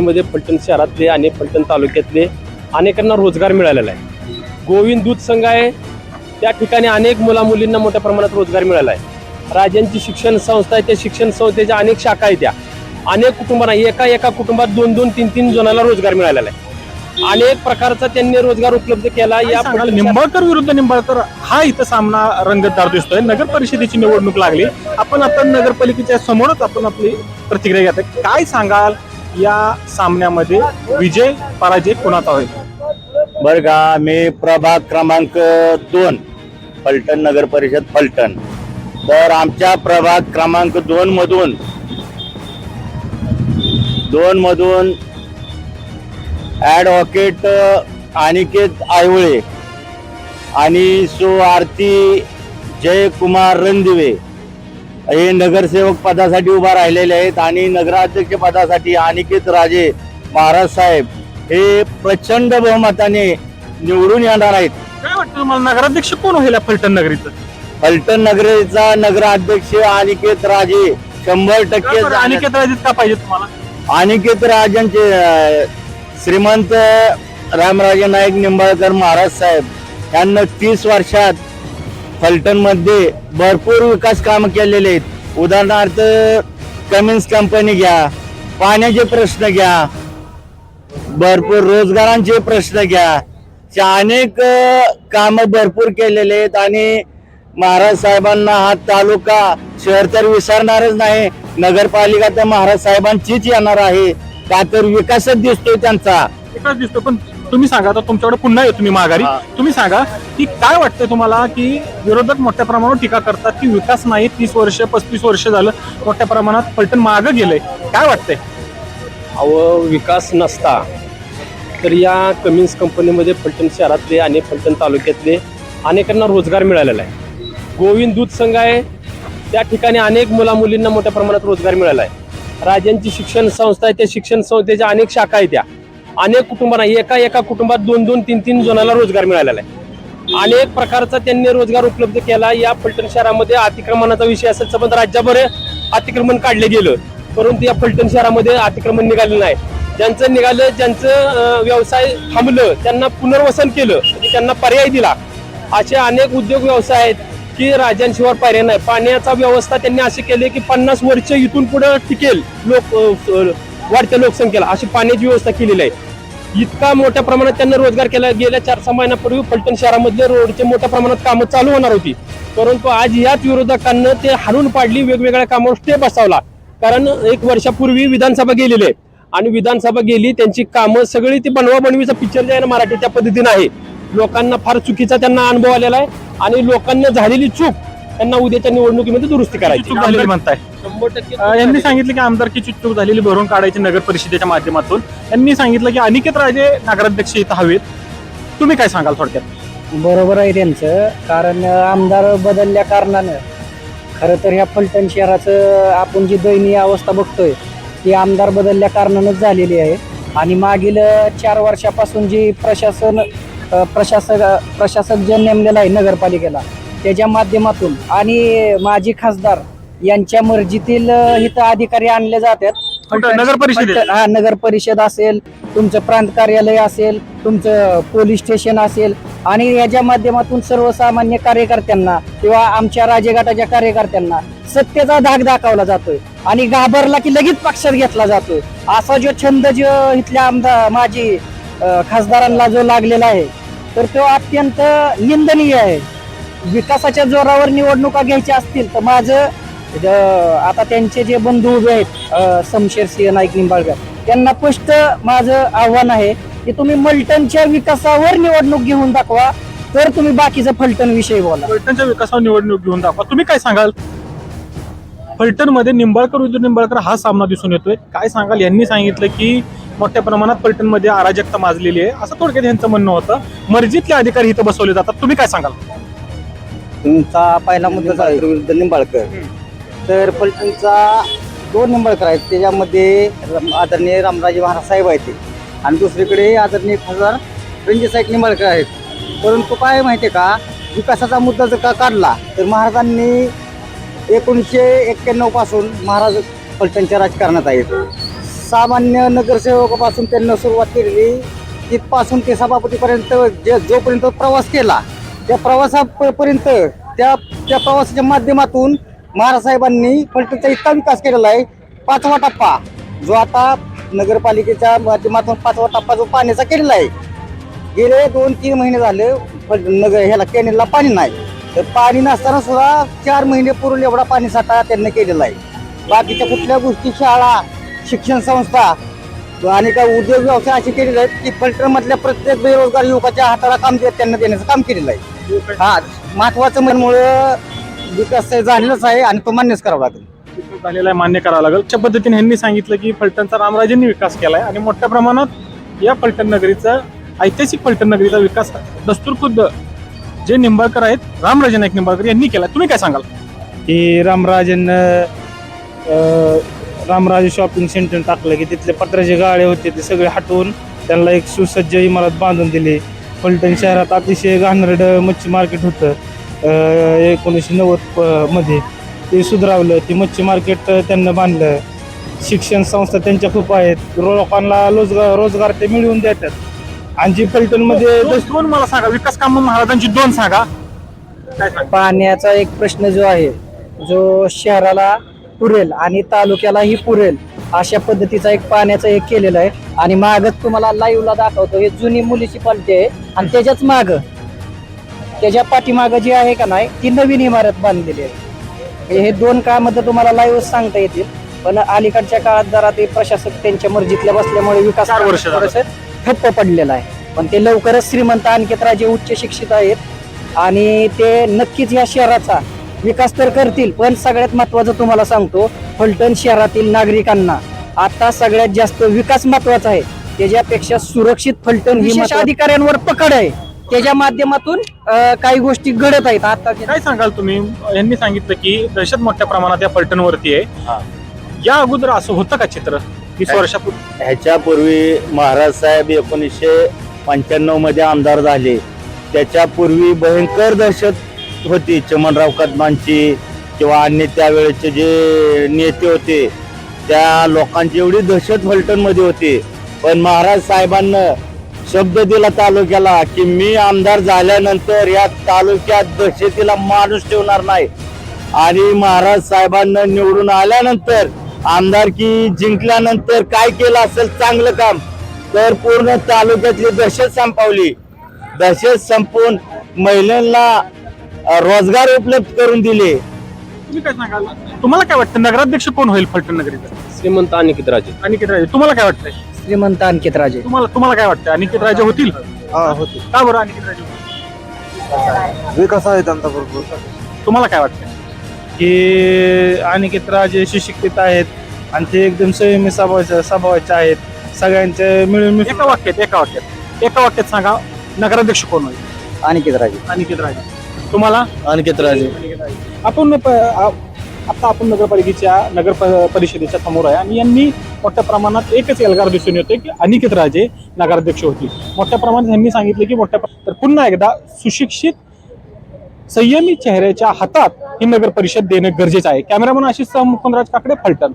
मध्ये फलटण शहरातले आणि फलटण तालुक्यातले अनेकांना रोजगार मिळालेला आहे. गोविंद दूध संघ आहे. त्या ठिकाणी अनेक मुला मुलींना मोठ्या प्रमाणात रोजगार मिळाला आहे. राजांची शिक्षण संस्था आहे. त्या शिक्षण संस्थेच्या अनेक शाखा आहेत त्या. अनेक कुटुंबांना एका एका कुटुंबात दोन दोन तीन तीन जणांना रोजगार मिळालेला आहे. अनेक प्रकारचा त्यांनी रोजगार उपलब्ध केला. या निंबाळकर विरुद्ध निंबाळकर हा इथं सामना रंगतदार दिसतोय. नगर परिषदेची निवडणूक लागली. आपण आता नगरपालिकेच्या समोरच आपण आपली प्रतिक्रिया घेत आहे. काय सांगाल? या सामन्यामध्ये विजय पराजय कोणाचा होईल? बरं का मी प्रभाग क्रमांक दोन फलटण नगर परिषद फलटण. तर आमच्या प्रभाग क्रमांक दोन मधून दोन मधून ॲडव्होकेट अनिकेत आयवळे आणि सो आरती जयकुमार रणदिवे हे नगरसेवक पदासाठी उभा राहिलेले आहेत आणि नगराध्यक्ष पदासाठी अनिकेत राजे महाराज साहेब हे प्रचंड बहुमताने निवडून येणार आहेत. काय वाटतं तुम्हाला? नगराध्यक्ष कोण होईल या फलटण नगरीचं? फलटण नगरीचा नगराध्यक्ष अनिकेत राजे शंभर टक्के अनिकेत राजेत का पाहिजे तुम्हाला? अनिकेत राजांचे श्रीमंत रामराजे नाईक निंबाळकर महाराज साहेब यांना तीस वर्षात फलटणमध्ये भरपूर विकास काम केलेले आहेत. उदाहरणार्थ कमिन्स कंपनी घ्या पाण्याचे प्रश्न घ्या भरपूर रोजगारांचे प्रश्न घ्या. अनेक काम भरपूर केलेले आहेत आणि महाराज साहेबांना हा तालुका शहर तर विसरणारच नाही. नगरपालिका तर महाराज साहेबांचीच येणार आहे. का तर विकासच दिसतोय त्यांचा. विकास दिसतो पण तुम्ही सांगा आता तुमच्याकडे पुन्हा येतो मी माघारी. हा. तुम्ही सांगा की काय वाटतंय तुम्हाला की विरोधक मोठ्या प्रमाणावर टीका करतात की विकास नाही तीस वर्ष पस्तीस वर्ष झालं मोठ्या प्रमाणात फलटण मागं गेलंय. काय वाटतंय? अहो विकास नसता. तर या कमिन्स कंपनीमध्ये फलटण शहरातले आणि फलटण तालुक्यातले अनेकांना रोजगार मिळालेला आहे. गोविंद दूध संघ आहे. त्या ठिकाणी अनेक मुला मुलींना मोठ्या प्रमाणात रोजगार मिळाला आहे. राजांची शिक्षण संस्था आहे त्या शिक्षण संस्थेच्या अनेक शाखा आहेत त्या. अनेक कुटुंबांना एका एका कुटुंबात दोन दोन तीन तीन जणांना रोजगार मिळालेला आहे. अनेक प्रकारचा त्यांनी रोजगार उपलब्ध केला. या फलटण शहरामध्ये अतिक्रमणाचा विषय असेल संबंध राज्यभर अतिक्रमण काढले गेलं. परंतु या फलटण शहरामध्ये अतिक्रमण निघालेलं नाही. ज्यांचं निघालं ज्यांचं व्यवसाय थांबलं त्यांना पुनर्वसन केलं म्हणजे त्यांना पर्याय दिला. असे अनेक उद्योग व्यवसाय आहेत की राजांशिवाय पर्याय नाही. पाण्याचा व्यवस्था त्यांनी असे केली की पन्नास वर्ष इथून पुढे टिकेल लोक वाढत्या लोकसंख्येला. अशी पाण्याची व्यवस्था केलेली आहे. इतका मोठ्या प्रमाणात त्यांना रोजगार केला. गेल्या चार सहा महिन्यापूर्वी फलटण शहरामधले रोडचे मोठ्या प्रमाणात कामं चालू होणार होती. परंतु आज याच विरोधकांना ते हाणून पाडली वेगवेगळ्या कामावर स्टे बसावला. कारण एक वर्षापूर्वी विधानसभा गेलेली आहे. आणि विधानसभा गेली त्यांची कामं सगळी ती बनवा बनवीचा पिक्चर जे आहे ना मराठी त्या पद्धतीनं आहे. लोकांना फार चुकीचा त्यांना अनुभव आलेला आहे. आणि लोकांना झालेली चूक त्यांना उद्याच्या निवडणुकीमध्ये दुरुस्ती करायची. म्हणताय. शंभर टक्के अं, यांनी सांगितलं की आमदारकीची चूक झालेली भरून काढायची नगर परिषदेच्या माध्यमातून. यांनी सांगितलं की अनिकेत राजे नगराध्यक्ष इथं हवेत. तुम्ही काय सांगाल थोडक्यात? बरोबर आहे त्यांचं. कारण आमदार बदलल्या कारणानं खरं तर ह्या फलटण शहराचं आपण जी दयनीय अवस्था बघतोय ती आमदार बदलल्या कारणानंच झालेली आहे. आणि मागील चार वर्षापासून जी प्रशासन प्रशासक प्रशासक जे नेमलेला आहे नगरपालिकेला त्याच्या माध्यमातून आणि माजी खासदार यांच्या मर्जीतील इथं अधिकारी आणले जातात कुठं? नगर परिषदेत? फलटण- हा नगर परिषद असेल तुमचं प्रांत कार्यालय असेल तुमचं पोलीस स्टेशन असेल आणि याच्या माध्यमातून सर्वसामान्य कार्यकर्त्यांना किंवा आमच्या राजेगटाच्या कार्यकर्त्यांना सत्तेचा धाक दाखवला जातोय आणि घाबरला की लगेच पक्षात घेतला जातोय असा जो छंद जो इथल्या आमदार माजी अं, खासदारांना जो लागलेला आहे तर तो अत्यंत निंदनीय आहे विकासाच्या जोरावर निवडणुका घ्यायच्या असतील तर माझं आता त्यांचे जे बंधू उभे आहेत अं, शमशेर सिंह नाईक निंबाळकर त्यांना स्पष्ट माझं आव्हान आहे की तुम्ही मल्टनच्या विकासावर निवडणूक घेऊन दाखवा तर तुम्ही बाकीचं फलटण विषयी बोला. फलटणच्या विकासावर निवडणूक घेऊन दाखवा. तुम्ही काय सांगाल? फलटणमध्ये निंबाळकर विरुद्ध निंबाळकर हा सामना दिसून येतोय. काय सांगाल? यांनी सांगितलं की मोठ्या प्रमाणात फलटणमध्ये अराजकता माजलेली आहे. असं थोडक्यात यांचं म्हणणं होतं. मर्जीतले अधिकारी इथं बसवले जातात. तुम्ही काय सांगाल? तुमचा पहिला मुद्दा विरुद्ध निंबाळकर. तर फलटणचा दोन नंबर आहेत त्याच्यामध्ये रम- आदरणीय रामराजे महाराज साहेब आहेत आणि दुसरीकडे आदरणीय खासदार रणजित साहेब निंबाळकर आहेत. परंतु काय माहिती आहे का? विकासाचा मुद्दा जर का काढला तर महाराजांनी एकोणीसशे एक्क्याण्णवपासून महाराज फलटणच्या राजकारणात आहेत. सामान्य नगरसेवकापासून त्यांना सुरुवात केलेली तिथपासून ते सभापतीपर्यंत जे जोपर्यंत प्रवास केला त्या प्रवासापर्यंत त्या त्या प्रवासाच्या माध्यमातून महाराजसाहेबांनी फलटणचा इतका विकास केलेला आहे पाचवा टप्पा जो आता नगरपालिकेच्या माध्यमातून पाचवा टप्पा जो पाण्याचा केलेला आहे. गेले दोन तीन महिने झाले नगर ह्याला कॅनेलला पाणी नाही. तर पाणी नसताना सुद्धा चार महिने पुरेल एवढा पाणी साठा त्यांनी केलेला आहे. बाकीच्या कुठल्या गोष्टी शाळा शिक्षण संस्था आणि काय उद्योग व्यवसाय असे केलेले आहेत की फलटण मधल्या प्रत्येक बेरोजगार युवकाच्या हाताला काम देत त्यांना देण्याचं काम केलेलं आहे. हा महत्वाचं म्हणमुळं विकास झालेलाच आहे आणि तो मान्यच करावा लागेल. विकास झालेला आहे मान्य करावं लागेल. त्या पद्धतीने ह्यांनी सांगितलं की फलटणचा रामराजेंनी विकास केलाय आणि मोठ्या प्रमाणात या फलटण नगरीचा ऐतिहासिक फलटण नगरीचा विकास दस्तूरखुद्द जे निंबाळकर आहेत रामराजे नाईक निंबाळकर यांनी केला. तुम्ही काय सांगाल? की रामराजन रामराजे शॉपिंग सेंटर टाकलं की तिथले पत्राचे गाळे होते ते सगळे हटवून त्यांना एक सुसज्ज इमारत बांधून दिली. फलटण शहरात अतिशय घाणेरडं मच्छी मार्केट होतं. एकोणीसशे नव्वदमध्ये ते सुधारवलं. ते मच्छी मार्केट त्यांना बांधलं. शिक्षण संस्था त्यांच्या खूप आहेत. लोकांना रोजगार रोजगार ते मिळवून देतात. आणि जी फलटणमध्ये दोन दोन मला सांगा. विकास काम महाराजांची दोन सांगा. पाण्याचा एक प्रश्न जो आहे जो शहराला पुरेल आणि तालुक्यालाही पुरेल अशा पद्धतीचा एक पाण्याचा एक केलेला आहे. आणि मागच तुम्हाला लाईव्हला दाखवतो. हे जुनी म्युनिसिपालिटी आहे. आणि त्याच्याच माग त्याच्या पाठीमाग जी आहे का नाही ती नवीन इमारत बांधलेली आहे. हे- हे दोन काळामध्ये तुम्हाला लाईव्ह सांगता येतील पण अलीकडच्या काळात जरा ते प्रशासक त्यांच्या मर्जीतल्या बसल्यामुळे विकास चार वर्ष झालं. थोडंसं ठप्प पडलेला आहे. पण ते लवकरच श्रीमंत अंकितराजे उच्च शिक्षित आहेत आणि ते नक्कीच या शहराचा विकास तर करतील पण सगळ्यात महत्वाचं तुम्हाला सांगतो फलटण शहरातील नागरिकांना आता सगळ्यात जास्त विकास महत्त्वाचा आहे. त्याच्यापेक्षा सुरक्षित फलटण ही अधिकाऱ्यांवर पकड आहे. त्याच्या माध्यमातून अं, काही गोष्टी घडत आहेत. आता काय सांगाल तुम्ही? यांनी सांगितलं की दहशत मोठ्या प्रमाणात या फलटणवरती आहे. या अगोदर असं होतं का चित्र? वीस वर्षापूर्वी? ह्याच्यापूर्वी महाराज साहेब एकोणीसशे पंच्याण्णवमध्ये आमदार झाले. त्याच्यापूर्वी भयंकर दहशत होती. चमनराव कदमांची किंवा अन्य त्यावेळेचे जे नेते होते त्या लोकांची एवढी दहशत फलटणमध्ये होती. पण महाराज साहेबांना शब्द दिला तालुक्याला की मी आमदार झाल्यानंतर या तालुक्यात दहशतीला माणूस ठेवणार नाही. आणि महाराज साहेबांना निवडून आल्यानंतर आमदारकी जिंकल्यानंतर काय केलं असेल चांगलं काम तर पूर्ण तालुक्यातली दहशत संपवली. दहशत संपवून महिलांना रोजगार उपलब्ध करून दिले. तुम्ही काय सांगाल? तुम्हाला काय वाटतं नगराध्यक्ष कोण होईल फलटण नगरीचा श्रीमंत अनिकेत राजे. अनिकेत राजे तुम्हाला काय वाटतंय? श्रीमंत अंकितराजे तुम्हाला तुम्हाला काय वाटतं? अनिकेत राजे होतील? होते का बरं अनिकेत राजे होतील? विकास आहे त्यांचा भरपूर. तुम्हाला काय वाटतं? की अनिकेत राजे सुशिक्षित आहेत आणि ते एकदम संयमी स्वभावाचे स्वभावाचे आहेत. सगळ्यांचे मिळून मिसळून एका वाक्यात एका वाक्यात. एका वाक्यात सांगा नगराध्यक्ष कोण होईल? अंकितराजे अनिकेत राजे. तुम्हाला? अनिकेत राजे. आपण प- आ- आता आपण नगरपालिकेच्या नगर प- परिषदेच्या समोर आहे. आणि यांनी मोठ्या प्रमाणात एकच एल्गार दिसून येतोय की अनिकेत राजे नगराध्यक्ष होती. मोठ्या प्रमाणात यांनी सांगितलं की मोठ्या तर पुन्हा एकदा सुशिक्षित संयमी चेहऱ्याच्या हातात ही नगर परिषद देणं गरजेचं आहे. कॅमेरामन आशिष मुकुंदराज काकडे फलटण.